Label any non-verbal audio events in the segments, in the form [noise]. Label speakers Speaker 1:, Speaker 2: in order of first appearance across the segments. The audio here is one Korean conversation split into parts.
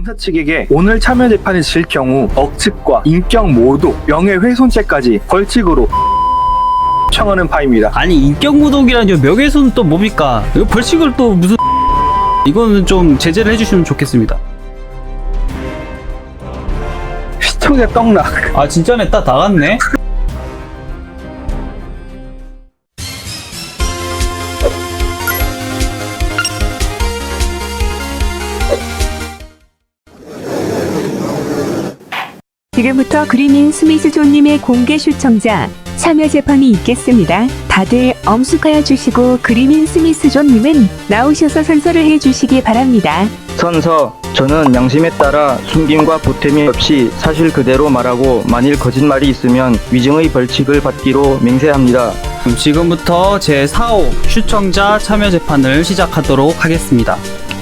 Speaker 1: 검사 측에게 오늘 참여 재판을 질 경우 억측과 인격 모독, 명예훼손죄까지 벌칙으로 청하는 바입니다.
Speaker 2: 아니 인격무독이라니 명예훼손 또 뭡니까? 이거 벌칙을 또 무슨 [laughs] 이거는 좀 제재를 해주시면 좋겠습니다.
Speaker 1: 시청자 떡락.
Speaker 2: 아 진짜 냈다 나갔네.
Speaker 3: 지금부터 그리민 스미스 존님의 공개 시청자 참여 재판이 있겠습니다. 다들 엄숙하여 주시고 그리민 스미스 존님은 나오셔서 선서를 해 주시기 바랍니다.
Speaker 4: 선서 저는 양심에 따라 숨김과 보탬이 없이 사실 그대로 말하고 만일 거짓말이 있으면 위증의 벌칙을 받기로 맹세합니다.
Speaker 2: 그럼 지금부터 제 4호 시청자 참여 재판을 시작하도록 하겠습니다.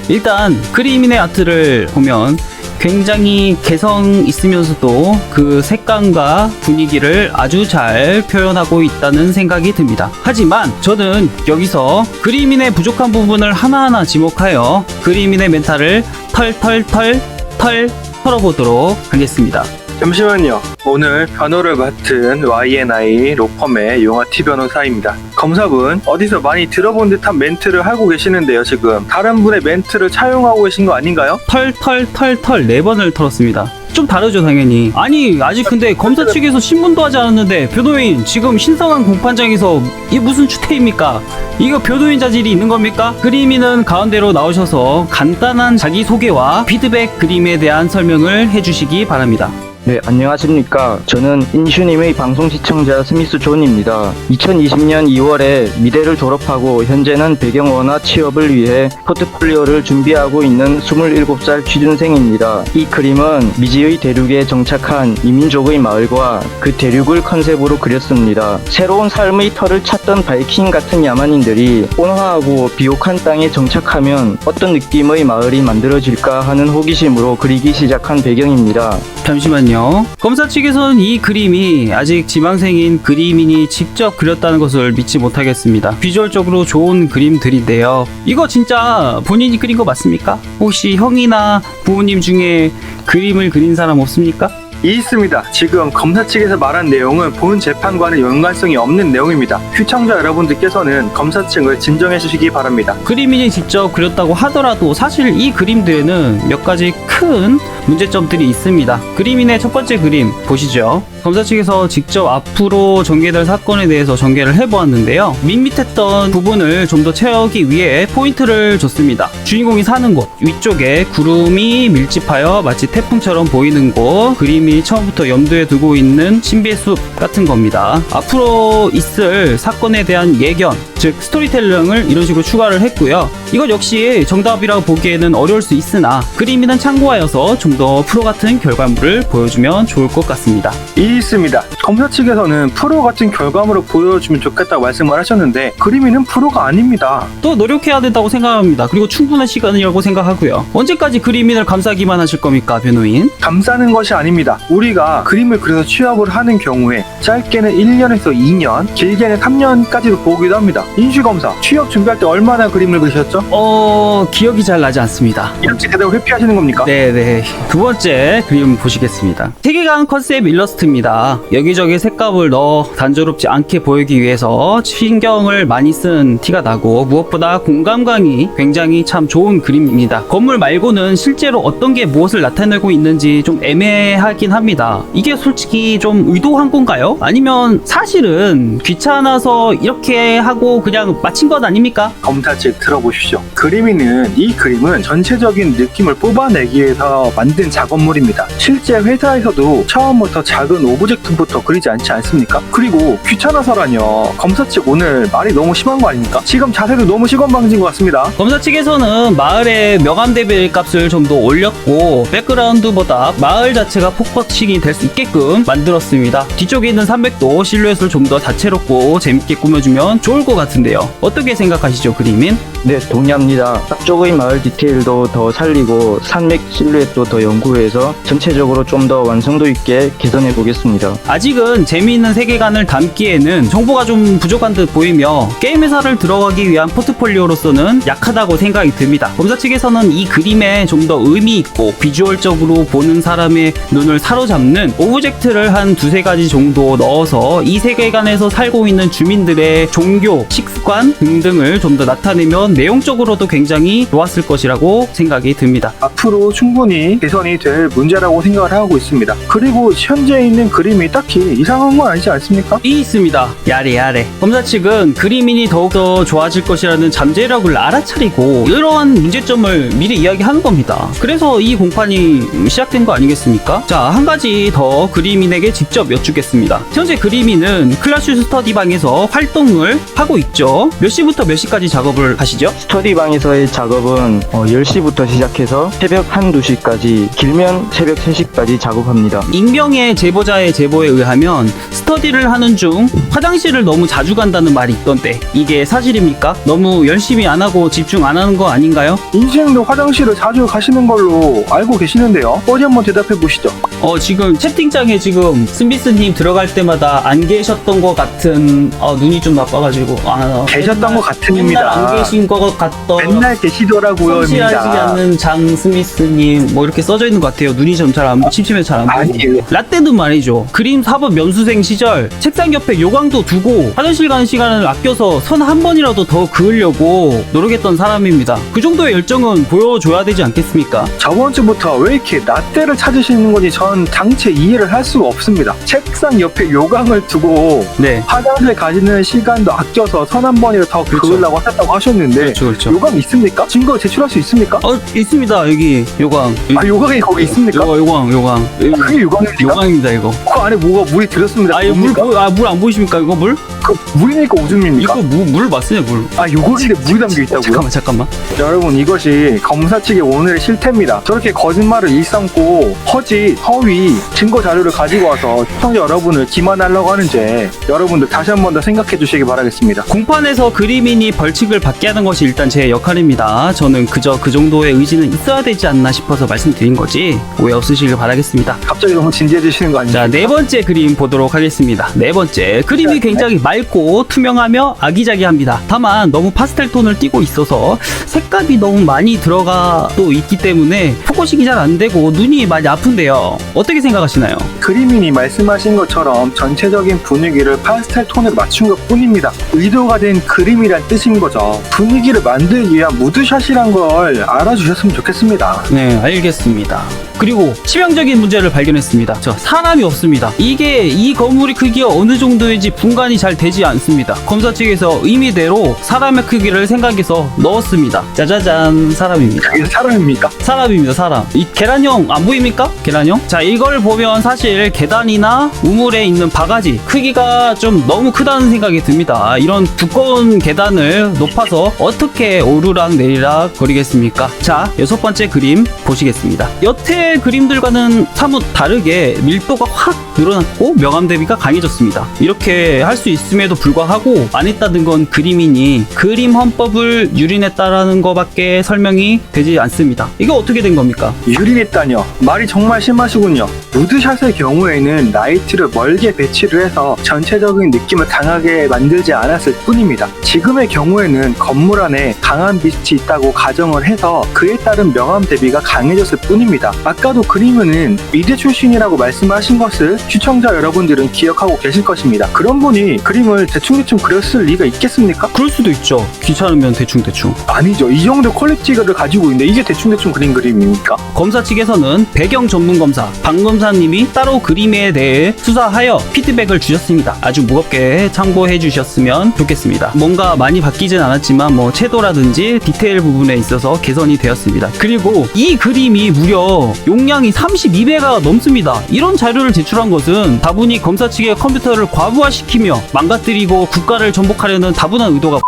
Speaker 2: 일단 그리민의 아트를 보면 굉장히 개성 있으면서도 그 색감과 분위기를 아주 잘 표현하고 있다는 생각이 듭니다. 하지만 저는 여기서 그리민의 부족한 부분을 하나하나 지목하여 그리민의 멘탈을 털털털 털 털어보도록 하겠습니다.
Speaker 1: 잠시만요. 오늘 변호를 맡은 YNI 로펌의 용화티 변호사입니다. 검사분, 어디서 많이 들어본 듯한 멘트를 하고 계시는데요, 지금. 다른 분의 멘트를 차용하고 계신 거 아닌가요?
Speaker 2: 털털털털 네 번을 털었습니다. 좀 다르죠 당연히 아니 아직 근데 검사 측에서 신문도 하지 않았는데 변호인 지금 신성한 공판장에서 이게 무슨 추태입니까 이거 변호인 자질이 있는 겁니까 그림이는 가운데로 나오셔서 간단한 자기소개와 피드백 그림에 대한 설명을 해주시기 바랍니다
Speaker 4: 네, 안녕하십니까. 저는 인슈님의 방송 시청자 스미스 존입니다. 2020년 2월에 미대를 졸업하고 현재는 배경원화 취업을 위해 포트폴리오를 준비하고 있는 27살 취준생입니다. 이 그림은 미지의 대륙에 정착한 이민족의 마을과 그 대륙을 컨셉으로 그렸습니다. 새로운 삶의 터를 찾던 바이킹 같은 야만인들이 온화하고 비옥한 땅에 정착하면 어떤 느낌의 마을이 만들어질까 하는 호기심으로 그리기 시작한 배경입니다.
Speaker 2: 잠시만요 검사 측에서는 이 그림이 아직 지망생인 그림인이 직접 그렸다는 것을 믿지 못하겠습니다 비주얼적으로 좋은 그림들인데요 이거 진짜 본인이 그린 거 맞습니까? 혹시 형이나 부모님 중에 그림을 그린 사람 없습니까?
Speaker 1: 있습니다. 지금 검사 측에서 말한 내용은 본 재판과는 연관성이 없는 내용입니다. 시청자 여러분들께서는 검사 측을 진정해 주시기 바랍니다.
Speaker 2: 그림인이 직접 그렸다고 하더라도 사실 이 그림들에는 몇 가지 큰 문제점들이 있습니다. 그림인의 첫 번째 그림 보시죠. 검사 측에서 직접 앞으로 전개될 사건에 대해서 전개를 해보았는데요. 밋밋했던 부분을 좀 더 채우기 위해 포인트를 줬습니다. 주인공이 사는 곳 위쪽에 구름이 밀집하여 마치 태풍처럼 보이는 곳 그림이 처음부터 염두에 두고 있는 신비의 숲 같은 겁니다. 앞으로 있을 사건에 대한 예견 즉 스토리텔링을 이런 식으로 추가를 했고요. 이것 역시 정답이라고 보기에는 어려울 수 있으나 그림이는 참고하여서 좀더 프로 같은 결과물을 보여주면 좋을 것 같습니다.
Speaker 1: 있습니다. 검사 측에서는 프로 같은 결과물을 보여주면 좋겠다고 말씀을 하셨는데 그림이는 프로가 아닙니다.
Speaker 2: 또 노력해야 된다고 생각합니다. 그리고 충분한 시간이라고 생각하고요. 언제까지 그림인을 감싸기만 하실 겁니까, 변호인?
Speaker 1: 감싸는 것이 아닙니다. 우리가 그림을 그려서 취업을 하는 경우에 짧게는 1년에서 2년, 길게는 3년까지도 보기도 합니다. 인슈검사, 취업 준비할 때 얼마나 그림을 그리셨죠?
Speaker 2: 어, 기억이 잘 나지 않습니다.
Speaker 1: 이렇게 그대로 회피하시는 겁니까?
Speaker 2: 네네. 두 번째 그림 보시겠습니다. 세계관 컨셉 일러스트입니다. 여기저기 색감을 넣어 단조롭지 않게 보이기 위해서 신경을 많이 쓴 티가 나고 무엇보다 공감광이 굉장히 참 좋은 그림입니다. 건물 말고는 실제로 어떤 게 무엇을 나타내고 있는지 좀 애매하긴 합니다. 이게 솔직히 좀 의도한 건가요? 아니면 사실은 귀찮아서 이렇게 하고 그냥 마친 것 아닙니까?
Speaker 1: 검사 측 들어보십시오. 그림이는 이 그림은 전체적인 느낌을 뽑아내기 위해서 만든 작업물입니다. 실제 회사에서도 처음부터 작은 오브젝트부터 그리지 않지 않습니까? 그리고 귀찮아서라뇨. 검사 측 오늘 말이 너무 심한 거 아닙니까? 지금 자세도 너무 시건방진 것 같습니다.
Speaker 2: 검사 측에서는 마을의 명함 대비 값을 좀 더 올렸고 백그라운드보다 마을 자체가 포커싱이 될 수 있게끔 만들었습니다. 뒤쪽에 있는 산맥도 실루엣을 좀 더 다채롭고 재밌게 꾸며주면 좋을 것 같은데요. 어떻게 생각하시죠, 그림인?
Speaker 4: 네, 동의합니다. 앞쪽의 마을 디테일도 더 살리고 산맥 실루엣도 더 연구해서 전체적으로 좀 더 완성도 있게 개선해 보겠습니다.
Speaker 2: 아직은 재미있는 세계관을 담기에는 정보가 좀 부족한 듯 보이며 게임 회사를 들어가기 위한 포트폴리오로서는 약하다고 생각이 듭니다. 검사 측에서는 이 그림에 좀 더 의미 있고 비주얼적으로 보는 사람의 눈을 사로잡는 오브젝트를 한 두세 가지 정도 넣어서 이 세계관에서 살고 있는 주민들의 종교, 식습관 등등을 좀 더 나타내면 내용적으로도 굉장히 좋았을 것이라고 생각이 듭니다.
Speaker 1: 앞으로 충분히 개선이 될 문제라고 생각을 하고 있습니다. 그리고 현재 있는 그림이 딱히 이상한 건 아니지 않습니까?
Speaker 2: 이 있습니다. 야래야래. 검사 측은 그림인이 더욱더 좋아질 것이라는 잠재력을 알아차리고 이러한 문제점을 미리 이야기하는 겁니다. 그래서 이 공판이 시작된 거 아니겠습니까? 자, 한 가지 더 그림인에게 직접 여쭙겠습니다. 현재 그림인은 클라슈 스터디방에서 활동을 하고 있죠. 몇 시부터 몇 시까지 작업을 하시죠?
Speaker 4: 스터디방에서의 작업은 어, 10시부터 시작해서 새벽 1, 2시까지, 길면 새벽 3시까지 작업합니다.
Speaker 2: 익명의 제보자의 제보에 의하면 스터디를 하는 중 화장실을 너무 자주 간다는 말이 있던데 이게 사실입니까? 너무 열심히 안 하고 집중 안 하는 거 아닌가요?
Speaker 1: 인생도 화장실을 자주 가시는 걸로 알고 계시는데요. 어디 한번 대답해 보시죠.
Speaker 2: 어 지금 채팅창에 지금 스미스님 들어갈 때마다 안 계셨던 것 같은 어, 눈이 좀 나빠가지고 아,
Speaker 1: 계셨던 것 같은입니다.
Speaker 2: 맨날 안 계신 것 같던
Speaker 1: 맨날 계시더라고요,
Speaker 2: 성실하지
Speaker 1: 입니다.
Speaker 2: 않는 장 스미스님 뭐 이렇게 써져 있는 것 같아요. 눈이 좀 잘안 침침해 잘안 보이고
Speaker 1: 아니,
Speaker 2: 라떼도 말이죠. 그림 사법 연수생 시절 책상 옆에 요강도 두고 화장실 가는 시간을 아껴서 선 한 번이라도 더 그으려고 노력했던 사람입니다. 그 정도의 열정은 보여줘야 되지 않겠습니까?
Speaker 1: 저번 주부터 왜 이렇게 라떼를 찾으시는 건지 전 당체 이해를 할 수가 없습니다. 책상 옆에 요강을 두고
Speaker 2: 네.
Speaker 1: 화장실 가시는 시간도 아껴서 선 한 번이라도 더
Speaker 2: 그렇죠.
Speaker 1: 그으려고 하셨다고 하셨는데
Speaker 2: 그렇죠, 그렇죠.
Speaker 1: 요강 있습니까? 증거 제출할 수 있습니까?
Speaker 2: 어 있습니다 여기 요강.
Speaker 1: 아 요강이 거기 있습니까?
Speaker 2: 요강 요강 요강.
Speaker 1: 그게 요강입니까?
Speaker 2: 요강입니다 이거.
Speaker 1: 그 안에 뭐가 물이 들었습니다.
Speaker 2: 아? 물, 아, 물안 보이십니까 이거 물?
Speaker 1: 그 물이니까 오줌입니까?
Speaker 2: 이거 물, 물 맞으냐 물?
Speaker 1: 아 요거인데 물이 담겨 있다고요?
Speaker 2: 잠깐만 잠깐만.
Speaker 1: 여러분 이것이 검사 측의 오늘의 실태입니다. 저렇게 거짓말을 일삼고 허지, 허위, 증거 자료를 가지고 와서 시청자 여러분을 기만하려고 하는지 여러분들 다시 한 번 더 생각해 주시기 바라겠습니다.
Speaker 2: 공판에서 그림인이 벌칙을 받게 하는 것이 일단 제 역할입니다. 저는 그저 그 정도의 의지는 있어야 되지 않나 싶어서 말씀드린 거지 오해 없으시길 바라겠습니다.
Speaker 1: 갑자기 너무 진지해지시는 거 아니죠?
Speaker 2: 자, 네 번째 그림 보도록 하겠습니다. 네 번째. 그림이 굉장히 맑고 투명하며 아기자기합니다. 다만 너무 파스텔 톤을 띠고 있어서 색감이 너무 많이 들어가 또 있기 때문에 포커싱이 잘 안 되고 눈이 많이 아픈데요. 어떻게 생각하시나요?
Speaker 1: 그림인이 말씀하신 것처럼 전체적인 분위기를 파스텔 톤으로 맞춘 것 뿐입니다. 의도가 된 그림이란 뜻인 거죠. 분위기를 만들기 위한 무드샷이란 걸 알아주셨으면 좋겠습니다.
Speaker 2: 네, 알겠습니다. 그리고 치명적인 문제를 발견했습니다. 저 사람이 없습니다. 이게 이 건물의 크기가 어느 정도인지 분간이 잘 되지 않습니다. 검사 측에서 의미대로 사람의 크기를 생각해서 넣었습니다. 짜자잔 사람입니다.
Speaker 1: 그게 사람입니까?
Speaker 2: 사람입니다, 사람. 이 계란형 안 보입니까? 계란형? 자, 이걸 보면 사실 계단이나 우물에 있는 바가지 크기가 좀 너무 크다는 생각이 듭니다. 이런 두꺼운 계단을 높아서 어떻게 오르락 내리락 거리겠습니까? 자, 여섯 번째 그림 보시겠습니다. 여태 그림들과는 사뭇 다르게 밀도가 확 늘어났고 명암 대비가 강해졌습니다. 이렇게 할 수 있 음에도 불구하고 안 했다는 건 그림이니 그림 헌법을 유린했다라는 것밖에 설명이 되지 않습니다. 이게 어떻게 된 겁니까?
Speaker 1: 유린했다뇨. 말이 정말 심하시군요. 무드샷의 경우에는 라이트를 멀게 배치를 해서 전체적인 느낌을 강하게 만들지 않았을 뿐입니다. 지금의 경우에는 건물 안에 강한 빛이 있다고 가정을 해서 그에 따른 명암 대비가 강해졌을 뿐입니다. 아까도 그림은 미대 출신이라고 말씀하신 것을 시청자 여러분들은 기억하고 계실 것입니다. 그런 분이 그림 을 대충대충 그렸을 리가 있겠습니까?
Speaker 2: 그럴 수도 있죠. 귀찮으면 대충대충.
Speaker 1: 아니죠. 이 정도 퀄리티를 가지고 있는데 이게 대충대충 그린 그림입니까?
Speaker 2: 검사 측에서는 배경 전문 검사 박 검사님이 따로 그림에 대해 수사하여 피드백을 주셨습니다. 아주 무겁게 참고해 주셨으면 좋겠습니다. 뭔가 많이 바뀌진 않았지만 뭐 채도라든지 디테일 부분에 있어서 개선이 되었습니다. 그리고 이 그림이 무려 용량이 32배가 넘습니다. 이런 자료를 제출한 것은 다분히 검사 측의 컴퓨터를 과부하시키며 망 가뜨리고 국가를 전복하려는 다분한 의도가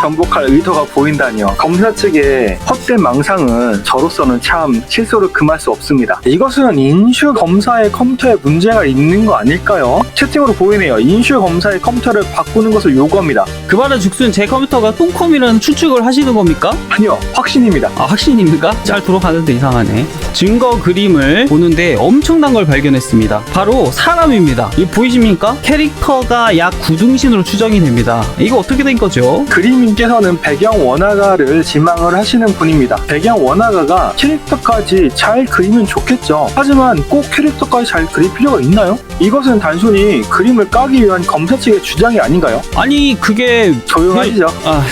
Speaker 1: 전복할 의도가 보인다니요. 검사 측의 헛된 망상은 저로서는 참 실소를 금할 수 없습니다. 이것은 인슈 검사의 컴퓨터에 문제가 있는 거 아닐까요? 채팅으로 보이네요. 인슈 검사의 컴퓨터를 바꾸는 것을 요구합니다.
Speaker 2: 그 말은 즉슨 제 컴퓨터가 똥컴이라는 추측을 하시는 겁니까?
Speaker 1: 아니요, 확신입니다.
Speaker 2: 아 확신입니까? 잘 돌아가는데 이상하네 증거 그림을 보는데 엄청난 걸 발견했습니다 바로 사람입니다 이 보이십니까? 캐릭터가 약 9등신으로 추정이 됩니다 이거 어떻게 된 거죠?
Speaker 1: 그림님께서는 배경 원화가를 지망을 하시는 분입니다. 배경 원화가가 캐릭터까지 잘 그리면 좋겠죠. 하지만 꼭 캐릭터까지 잘 그릴 필요가 있나요? 이것은 단순히 그림을 까기 위한 검사 측의 주장이 아닌가요?
Speaker 2: 아니 그게
Speaker 1: 조용하시죠?
Speaker 2: 아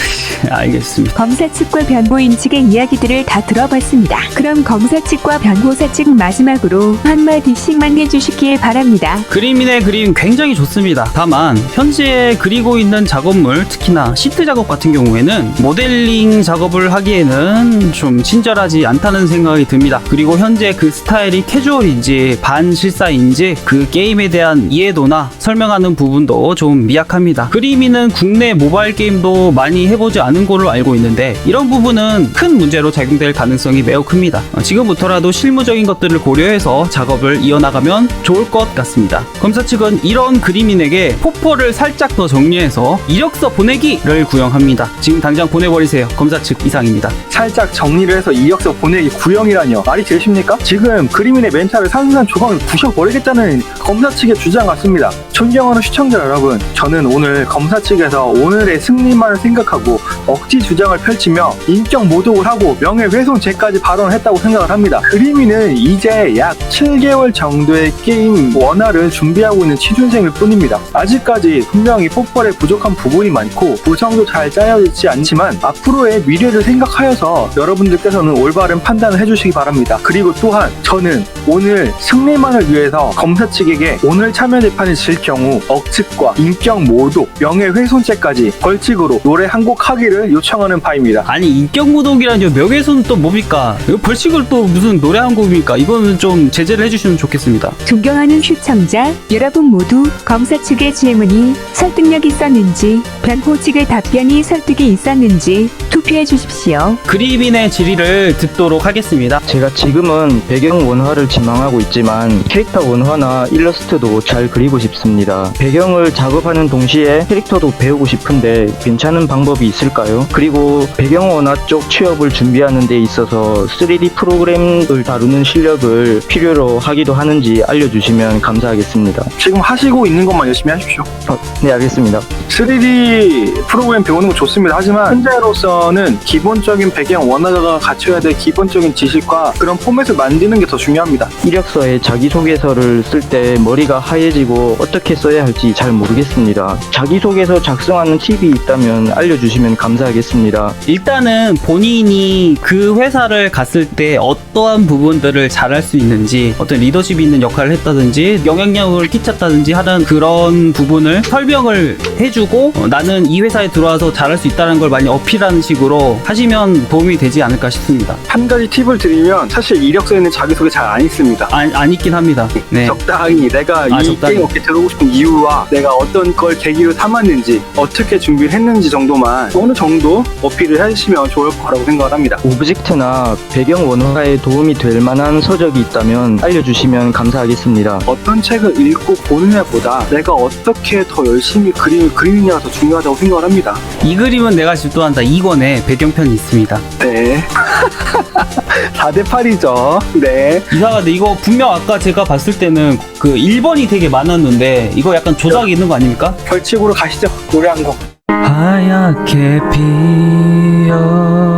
Speaker 2: 알겠습니다
Speaker 3: 검사 측과 변호인 측의 이야기들을 다 들어봤습니다. 그럼 검사 측과 변호사 측 마지막으로 한마디씩만 해주시길 바랍니다.
Speaker 2: 그림인의 그림 굉장히 좋습니다. 다만 현재 그리고 있는 작업물 특히나 시트 작업 같은 경우에는 모델링 작업을 하기에는 좀 친절하지 않다는 생각이 듭니다. 그리고 현재 그 스타일이 캐주얼인지 반실사인지 그 게임에 대한 이해도나 설명하는 부분도 좀 미약합니다. 그림이는 국내 모바일 게임도 많이 해보지 않은 걸로 알고 있는데 이런 부분은 큰 문제로 작용될 가능성이 매우 큽니다. 어, 지금부터라 도 실무적인 것들을 고려해서 작업을 이어나가면 좋을 것 같습니다. 검사 측은 이런 그림인에게 포포를 살짝 더 정리해서 이력서 보내기를 구형합니다. 지금 당장 보내버리세요. 검사 측 이상입니다.
Speaker 1: 살짝 정리를 해서 이력서 보내기 구형이라뇨. 말이 되십니까? 지금 그림인의 멘탈을 산산 조각을 부셔버리겠다는 검사 측의 주장 같습니다. 존경하는 시청자 여러분, 저는 오늘 검사 측에서 오늘의 승리만을 생각하고 억지 주장을 펼치며 인격 모독을 하고 명예훼손죄까지 발언했다고 생각을 합니다. 그림이는 이제 약 7개월 정도의 게임 원화를 준비하고 있는 취준생일 뿐입니다. 아직까지 분명히 폭발에 부족한 부분이 많고 구성도 잘 짜여지지 않지만 앞으로의 미래를 생각하여서 여러분들께서는 올바른 판단을 해주시기 바랍니다. 그리고 또한 저는 오늘 승리만을 위해서 검사 측에게 오늘 참여 재판이 질 경우 억측과 인격 모독, 명예훼손죄까지 벌칙으로 노래 한 곡 하기를 요청하는 바입니다.
Speaker 2: 아니 인격 모독이라뇨 명예훼손 또 뭡니까? 이거 벌칙을 또 무슨 노래 한 곡입니까? 이거는 좀 제재를 해주시면 좋겠습니다.
Speaker 3: 존경하는 시청자 여러분 모두 검사 측의 질문이 설득력 있었는지 변호 측의 답변이 설득이 있었는지 투표해 주십시오.
Speaker 2: 그림인의 질의를 듣도록 하겠습니다.
Speaker 4: 제가 지금은 배경 원화를 지망하고 있지만 캐릭터 원화나 일러스트도 잘 그리고 싶습니다. 배경을 작업하는 동시에 캐릭터도 배우고 싶은데 괜찮은 방법이 있을까요? 그리고 배경 원화 쪽 취업을 준비하는 데 있어서 3D 프로그램을 다루는 실력을 필요로 하기도 하는지 알려주시면 감사하겠습니다.
Speaker 1: 지금 하시고 있는 것만 열심히 하십시오.
Speaker 4: 어, 네, 알겠습니다.
Speaker 1: 3D 프로그램 배우는 거 좋습니다. 하지만 현재로서는 기본적인 배경 원화자가 갖춰야 될 기본적인 지식과 그런 포맷을 만드는 게 더 중요합니다.
Speaker 4: 이력서에 자기소개서를 쓸 때 머리가 하얘지고 어떻게 써야 할지 잘 모르겠습니다. 자기소개서 작성하는 팁이 있다면 알려주시면 감사하겠습니다.
Speaker 2: 일단은 본인이 그 회사를 갔을 때 어떠한 부분들을 잘할 수 있는지 어떤 리더십이 있는 역할을 했다든지 영향력을 끼쳤다든지 하는 그런 부분을 설명을 해주고 어, 나는 이 회사에 들어와서 잘할 수 있다는 걸 많이 어필하는 식으로 하시면 도움이 되지 않을까 싶습니다.
Speaker 1: 한 가지 팁을 드리면 사실 이력서에는 자기소개 잘 안 있습니다.
Speaker 2: 안, 안 있긴 합니다. 네.
Speaker 1: 적당히 내가
Speaker 2: 아,
Speaker 1: 이
Speaker 2: 적당히.
Speaker 1: 게임 업계 들어오고 싶은 이유와 내가 어떤 걸 계기로 삼았는지 어떻게 준비를 했는지 정도만 어느 정도 어필을 해주시면 좋을 거라고 생각을 합니다.
Speaker 4: 오브젝트나 배경 원화에 도움이 될 만한 서적이 있다면 알려주시면 감사하겠습니다.
Speaker 1: 어떤 책을 읽고 보느냐보다 내가 어떻게 더 열심히 그림을 그리느냐가 더 중요하다고 생각을 합니다.
Speaker 2: 이 그림은 내가 집도한다 2권에 배경편이 있습니다.
Speaker 1: 네. [laughs] 4대 8이죠. 네.
Speaker 2: 이상한데 이거 분명 아까 제가 봤을 때는 그 1번이 되게 많았는데 이거 약간 조작이 있는 거 아닙니까?
Speaker 1: 벌칙으로 가시죠. 노래 한 곡.
Speaker 2: 하얗게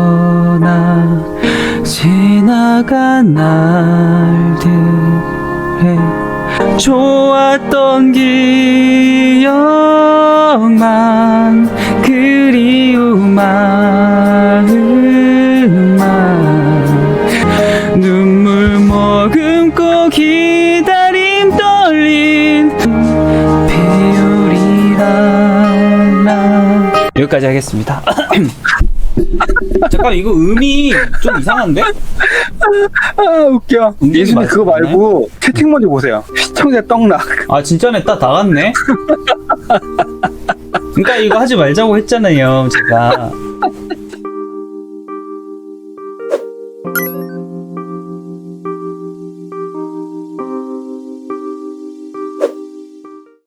Speaker 2: 피어나 지나간 날들에 좋았던 기 여기까지 하겠습니다. [clears throat] 잠깐 이거 음이 좀 이상한데?
Speaker 1: 아, 웃겨. 예수님 그거. 말고 채팅 먼저 보세요. 시청자 떡락.
Speaker 2: 아 진짜네 딱 나갔네. 그러니까 이거 하지 말자고 했잖아요, 제가.